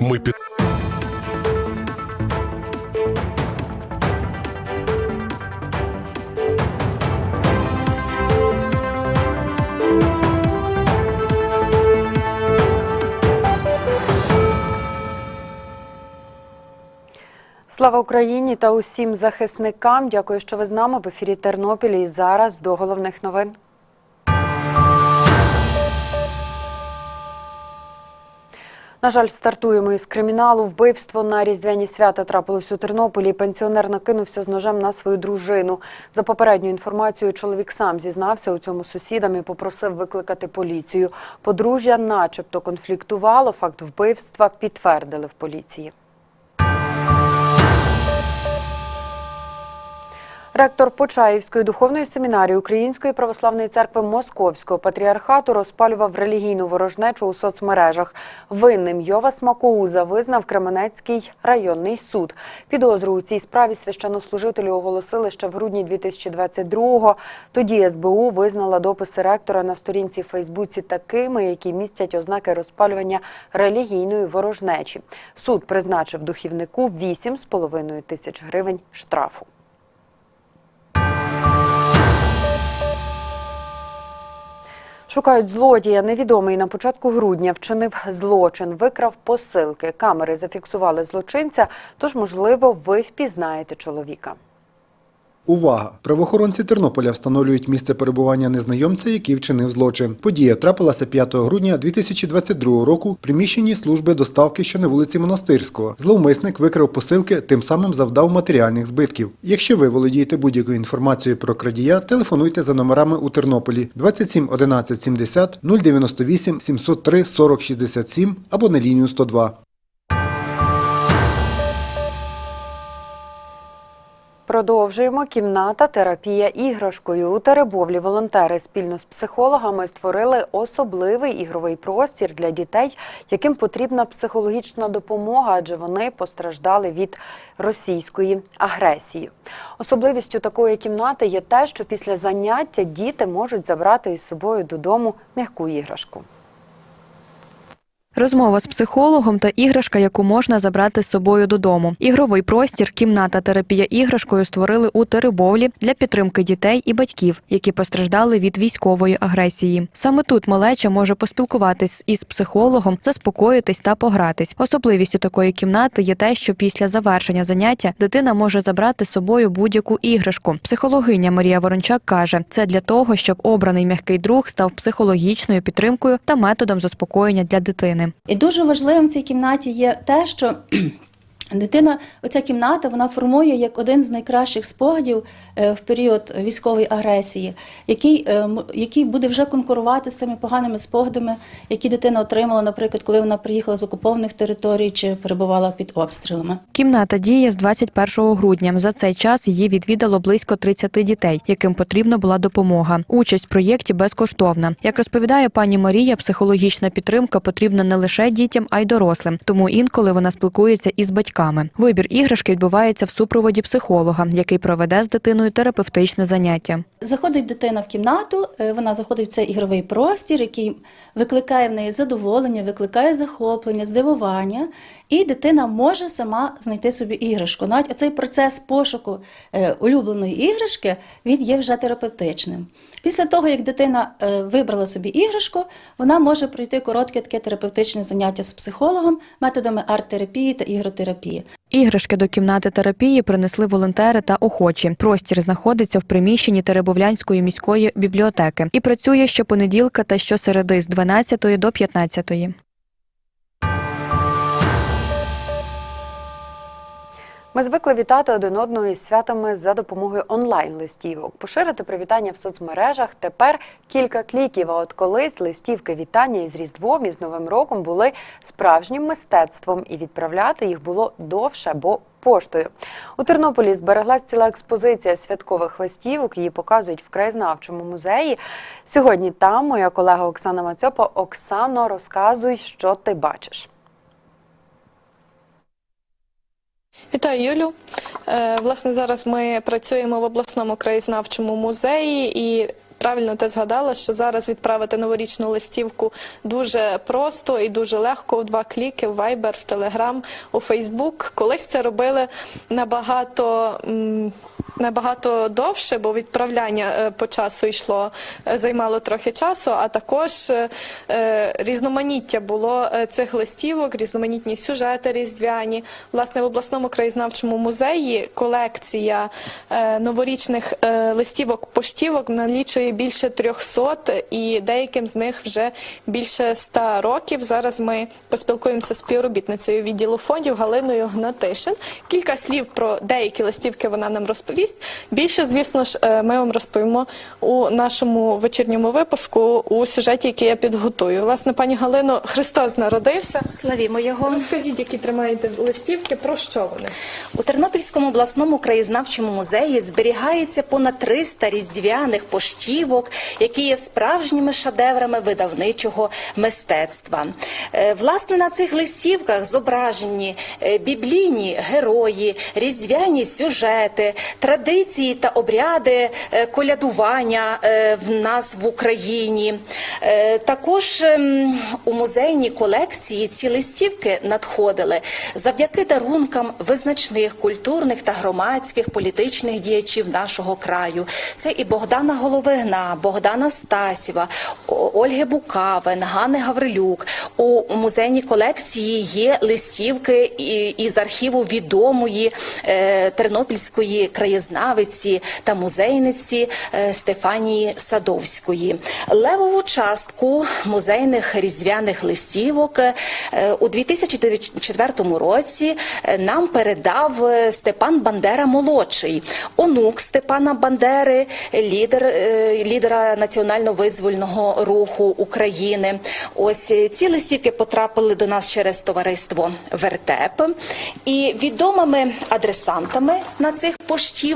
Ми під Слава Україні та усім захисникам. Дякую, що ви з нами в ефірі Тернопілі. І зараз до головних новин. На жаль, стартуємо із криміналу. Вбивство на різдвяні свята трапилось у Тернополі. Пенсіонер накинувся з ножем на свою дружину. За попередньою інформацією, чоловік сам зізнався у цьому сусідам і попросив викликати поліцію. Подружжя, начебто, конфліктувало. Факт вбивства підтвердили в поліції. Ректор Почаївської духовної семінарії Української православної церкви Московського патріархату розпалював релігійну ворожнечу у соцмережах. Винним Йова Смакоуза визнав Кременецький районний суд. Підозру у цій справі священнослужителі оголосили ще в грудні 2022-го. Тоді СБУ визнала дописи ректора на сторінці Фейсбуці такими, які містять ознаки розпалювання релігійної ворожнечі. Суд призначив духівнику 8,5 тисяч гривень штрафу. Шукають злодія. Невідомий на початку грудня вчинив злочин, викрав посилки. Камери зафіксували злочинця, тож, можливо, ви впізнаєте чоловіка. Увага! Правоохоронці Тернополя встановлюють місце перебування незнайомця, який вчинив злочин. Подія трапилася 5 грудня 2022 року в приміщенні служби доставки, що на вулиці Монастирського. Зловмисник викрав посилки, тим самим завдав матеріальних збитків. Якщо ви володієте будь-якою інформацією про крадія, телефонуйте за номерами у Тернополі 27 11 70 098 703 40 67 або на лінію 102. Продовжуємо кімната терапія іграшкою. У Теребовлі волонтери спільно з психологами створили особливий ігровий простір для дітей, яким потрібна психологічна допомога, адже вони постраждали від російської агресії. Особливістю такої кімнати є те, що після заняття діти можуть забрати із собою додому м'яку іграшку. Розмова з психологом та іграшка, яку можна забрати з собою додому. Ігровий простір, кімната терапія іграшкою створили у Теребовлі для підтримки дітей і батьків, які постраждали від військової агресії. Саме тут малеча може поспілкуватись із психологом, заспокоїтись та погратись. Особливістю такої кімнати є те, що після завершення заняття дитина може забрати з собою будь-яку іграшку. Психологиня Марія Ворончак каже, це для того, щоб обраний м'який друг став психологічною підтримкою та методом заспокоєння для дитини. І дуже важливим в цій кімнаті є те, що дитина, оця кімната, вона формує як один з найкращих спогадів е, в період військової агресії, який, е, який буде вже конкурувати з тими поганими спогадами, які дитина отримала, наприклад, коли вона приїхала з окупованих територій чи перебувала під обстрілами. Кімната діє з 21 грудня. За цей час її відвідало близько 30 дітей, яким потрібна була допомога. Участь в проєкті безкоштовна. Як розповідає пані Марія, психологічна підтримка потрібна не лише дітям, а й дорослим. Тому інколи вона спілкується із батьками. Вибір іграшки відбувається в супроводі психолога, який проведе з дитиною терапевтичне заняття. Заходить дитина в кімнату, е, вона заходить в цей ігровий простір, який викликає в неї задоволення, викликає захоплення, здивування, і дитина може сама знайти собі іграшку. Навіть оцей процес пошуку е, улюбленої іграшки він є вже терапевтичним. Після того, як дитина е, вибрала собі іграшку, вона може пройти коротке таке терапевтичне заняття з психологом методами арт-терапії та ігротерапії. Іграшки до кімнати терапії принесли волонтери та охочі. Простір знаходиться в приміщенні Теребовлянської міської бібліотеки і працює щопонеділка та щосереди з 12 до 15. Ми звикли вітати один одного із святами за допомогою онлайн-листівок. Поширити привітання в соцмережах тепер кілька кліків. А от колись листівки вітання із Різдвом і з Новим роком були справжнім мистецтвом, і відправляти їх було довше, бо поштою. У Тернополі збереглась ціла експозиція святкових листівок. Її показують в краєзнавчому музеї. Сьогодні там моя колега Оксана Мацьопа. Оксано, розказуй, що ти бачиш. Вітаю, Юлю. Е, Власне, зараз ми працюємо в обласному краєзнавчому музеї і правильно ти згадала, що зараз відправити новорічну листівку дуже просто і дуже легко у два кліки в Viber, в Telegram, у Facebook. Колись це робили набагато. Набагато довше, бо відправляння е, по часу йшло, е, займало трохи часу, а також е, різноманіття було цих листівок, різноманітні сюжети різдвяні. Власне, в обласному краєзнавчому музеї колекція новорічних листівок поштівок налічує більше 300, і деяким з них вже більше 100 років. Зараз ми поспілкуємося з співробітницею відділу фондів Галиною Гнатишин. Кілька слів про деякі листівки вона нам розповість. Більше, звісно ж, е, ми вам розповімо у нашому вечірньому випуску у сюжеті, який я підготую. Власне, пані Галино, Христос народився. Славімо його. Розкажіть, які тримаєте листівки, про що вони? У Тернопільському обласному краєзнавчому музеї зберігається понад 300 різдвяних поштівок, які є справжніми шедеврами видавничого мистецтва. Е, Власне, на цих листівках зображені е, біблійні герої, різдвяні сюжети, традиції та обряди е, колядування е, в нас в Україні. Е, Також ем, у музейній колекції ці листівки надходили завдяки дарункам визначних культурних та громадських політичних діячів нашого краю. Це і Богдана Головигна, Богдана Стасєва, Ольги Букавин, Ганни Гаврилюк. У музейній колекції є листівки із архіву відомої тернопільської краєзнавиці та музейниці е, Стефанії Садовської. Левову частку музейних різдвяних листівок е, у 2004 році е, нам передав Степан Бандера молодший, онук Степана Бандери, лідер лідера національно-визвольного руху України. Ось ці листівки потрапили до нас через товариство Вертеп. І відомими адресантами на цих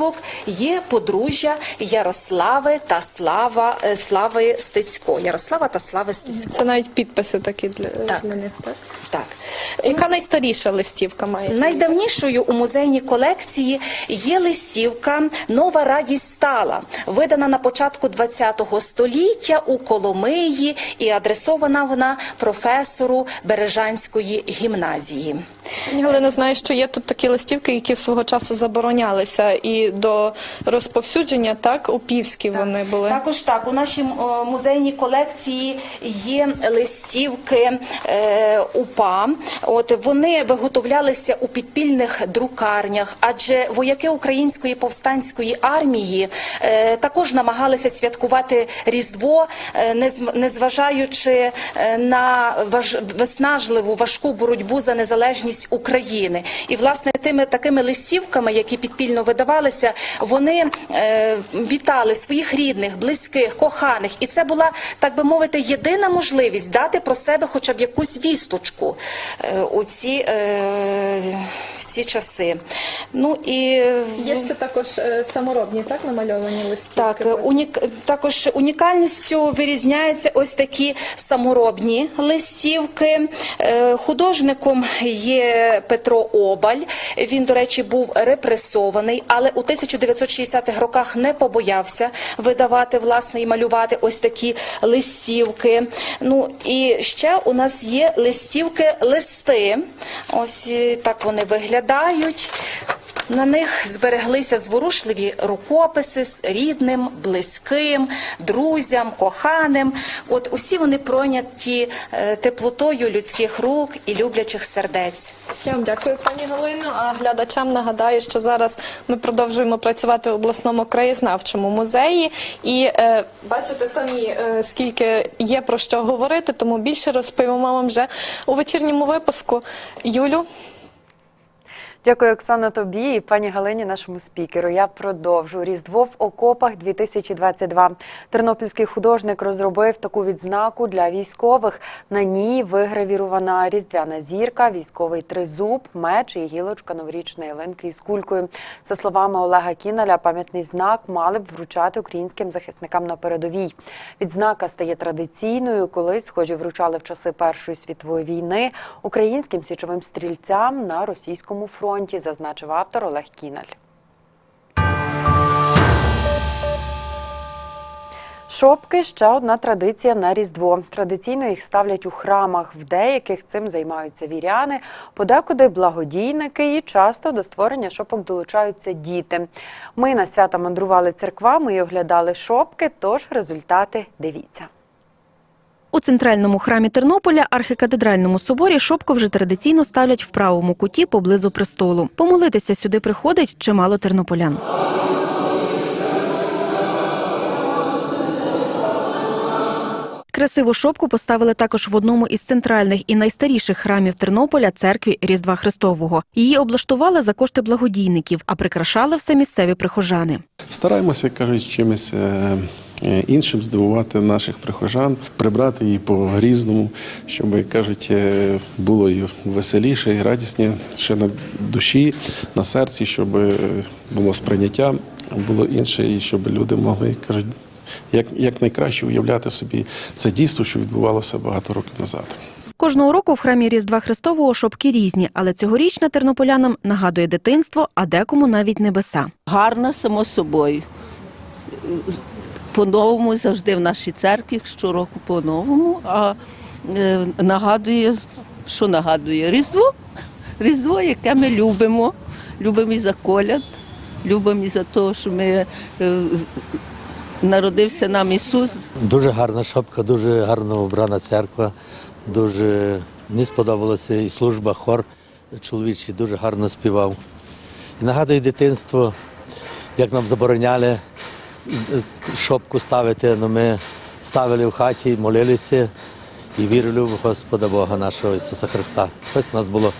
поштівок є подружжя Ярослави та Слава е, Слави Стецько. Ярослава та Слави Стецько. Це навіть підписи такі для, Так. для них. Так? Так. Яка найстаріша листівка має? Найдавнішою у музейній колекції є листівка Нова радість стала, видана на початку ХХ століття у Коломиї і адресована вона професору Бережанської гімназії. Пані Галина, знаю, що є тут такі листівки, які свого часу заборонялися, і до розповсюдження так у Півській вони були. Також так, у нашій о, музейній колекції є листівки е, УПА. От вони виготовлялися у підпільних друкарнях, адже вояки української повстанської армії е, також намагалися святкувати Різдво, е, нез- незважаючи е, на важ, виснажливу важку боротьбу за незалежність України. І власне тими такими листівками, які підпільно видавалися, вони е, вітали своїх рідних, близьких, коханих, і це була так би мовити єдина можливість дати про себе хоча б якусь вісточку е, у е, ці часи. Ну і Є ще також е, саморобні, так намальовані листівки. так, е, унік... також унікальністю вирізняються ось такі саморобні листівки. Е, Художником є Петро Обаль. Він, до речі, був репресований, але у 1960-х роках не побоявся видавати власне і малювати ось такі листівки. Ну і ще у нас є листівки листи. Ось так вони виглядають. На них збереглися зворушливі рукописи з рідним, близьким, друзям, коханим. От усі вони пройняті е, теплотою людських рук і люблячих сердець. Я вам дякую, пані Галино. А глядачам нагадаю, що зараз ми продовжуємо працювати в обласному краєзнавчому музеї. І е, бачите самі, е, скільки є про що говорити, тому більше розповімо вам вже у вечірньому випуску. Юлю. Дякую, Оксана, тобі і пані Галині, нашому спікеру. Я продовжу Різдво в окопах 2022. Тернопільський художник розробив таку відзнаку для військових. На ній вигравірована різдвяна зірка, військовий тризуб, меч і гілочка новорічної ялинки із кулькою. За словами Олега Кіналя, пам'ятний знак мали б вручати українським захисникам на передовій. Відзнака стає традиційною, колись схожі вручали в часи Першої світової війни українським січовим стрільцям на російському фронті, зазначив автор Олег Кіналь. Шопки ще одна традиція на Різдво. Традиційно їх ставлять у храмах. В деяких цим займаються віряни, подекуди благодійники і часто до створення шопок долучаються діти. Ми на свята мандрували церквами і оглядали шопки, тож результати дивіться. У центральному храмі Тернополя, архікатедральному соборі, шопку вже традиційно ставлять в правому куті поблизу престолу. Помолитися сюди приходить чимало тернополян. Красиву шопку поставили також в одному із центральних і найстаріших храмів Тернополя церкві Різдва Христового. Її облаштували за кошти благодійників, а прикрашали все місцеві прихожани. Стараємося, кажуть, чимось е, іншим здивувати наших прихожан, прибрати її по різному, щоб як кажуть, е, було і веселіше, і радісніше ще на душі, на серці, щоб е, було сприйняття, було інше, і щоб люди могли як кажуть, як, як найкраще уявляти собі це дійство, що відбувалося багато років назад. Кожного року в храмі Різдва Христового шопки різні, але цьогорічна тернополянам нагадує дитинство, а декому навіть небеса. Гарна, само собою. По-новому завжди в нашій церкві, щороку по-новому. А е, нагадує, що нагадує? Різдво. Різдво, яке ми любимо. Любимо і за коляд, любимо і за те, що ми е, народився нам Ісус. Дуже гарна шапка, дуже гарно обрана церква. Дуже мені сподобалося і служба, хор чоловічий дуже гарно співав. І нагадує дитинство, як нам забороняли шопку ставити, але ми ставили в хаті, молилися і вірили в Господа Бога нашого Ісуса Христа. Ось нас було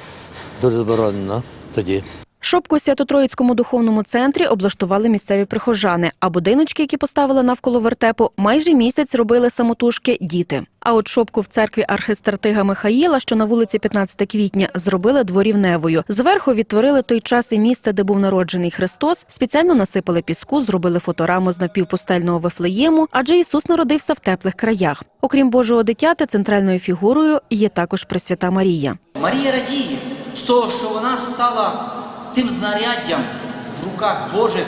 дуже заборонено тоді. Шопку Свято-Троїцькому духовному центрі облаштували місцеві прихожани, а будиночки, які поставили навколо вертепу, майже місяць робили самотужки діти. А от шопку в церкві архистратига Михаїла, що на вулиці 15 квітня, зробили дворівневою. Зверху відтворили той час і місце, де був народжений Христос, спеціально насипали піску, зробили фотораму з напівпустельного Вифлеєму, адже Ісус народився в теплих краях. Окрім Божого дитяти, центральною фігурою є також Пресвята Марія. Марія радіє з того, що вона стала тим знаряддям в руках Божих.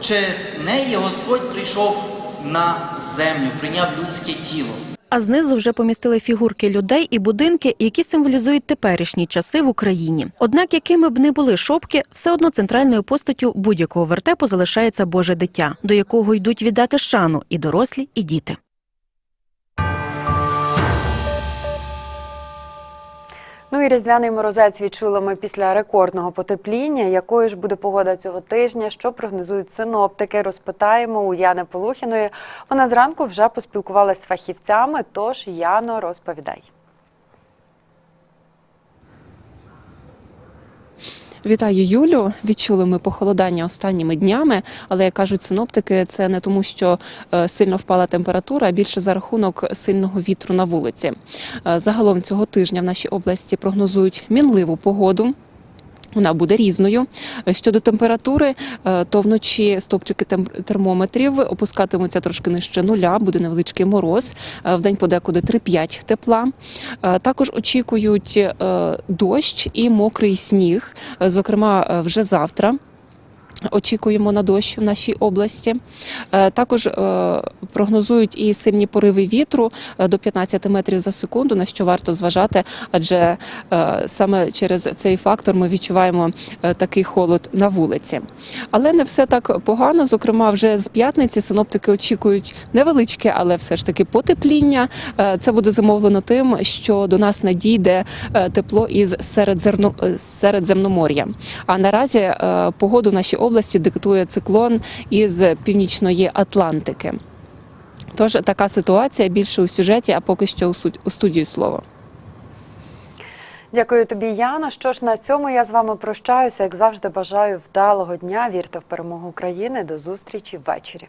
Через неї Господь прийшов на землю, прийняв людське тіло. А знизу вже помістили фігурки людей і будинки, які символізують теперішні часи в Україні. Однак, якими б не були шопки, все одно центральною постаттю будь-якого вертепу залишається Боже дитя, до якого йдуть віддати шану і дорослі, і діти. Ну і різдвяний морозець відчули ми після рекордного потепління. Якою ж буде погода цього тижня? Що прогнозують синоптики? Розпитаємо у Яни Полухіної. Вона зранку вже поспілкувалася з фахівцями. Тож Яно, розповідай. Вітаю Юлю. Відчули ми похолодання останніми днями, але як кажуть синоптики, це не тому, що е, сильно впала температура, а більше за рахунок сильного вітру на вулиці. Е, Загалом цього тижня в нашій області прогнозують мінливу погоду. Вона буде різною. Е, Щодо температури, е, то вночі стопчики термометрів опускатимуться трошки нижче нуля, буде невеличкий мороз. в Вдень подекуди 3-5 тепла. Е, Також очікують е, дощ і мокрий сніг, е, зокрема е, вже завтра. Очікуємо на дощ в нашій області. Е, Також е, прогнозують і сильні пориви вітру е, до 15 метрів за секунду, на що варто зважати, адже саме через цей фактор ми відчуваємо такий холод на вулиці. Але не все так погано. Зокрема, вже з п'ятниці синоптики очікують невеличке, але все ж таки потепління. Це буде замовлено тим, що до нас надійде тепло із середземномор'я. А наразі погоду в нашій області диктує циклон із північної Атлантики. Тож така ситуація більше у сюжеті, а поки що у студії слово. Дякую тобі, Яна. Що ж на цьому я з вами прощаюся. Як завжди, бажаю вдалого дня. Вірте в перемогу України. До зустрічі ввечері.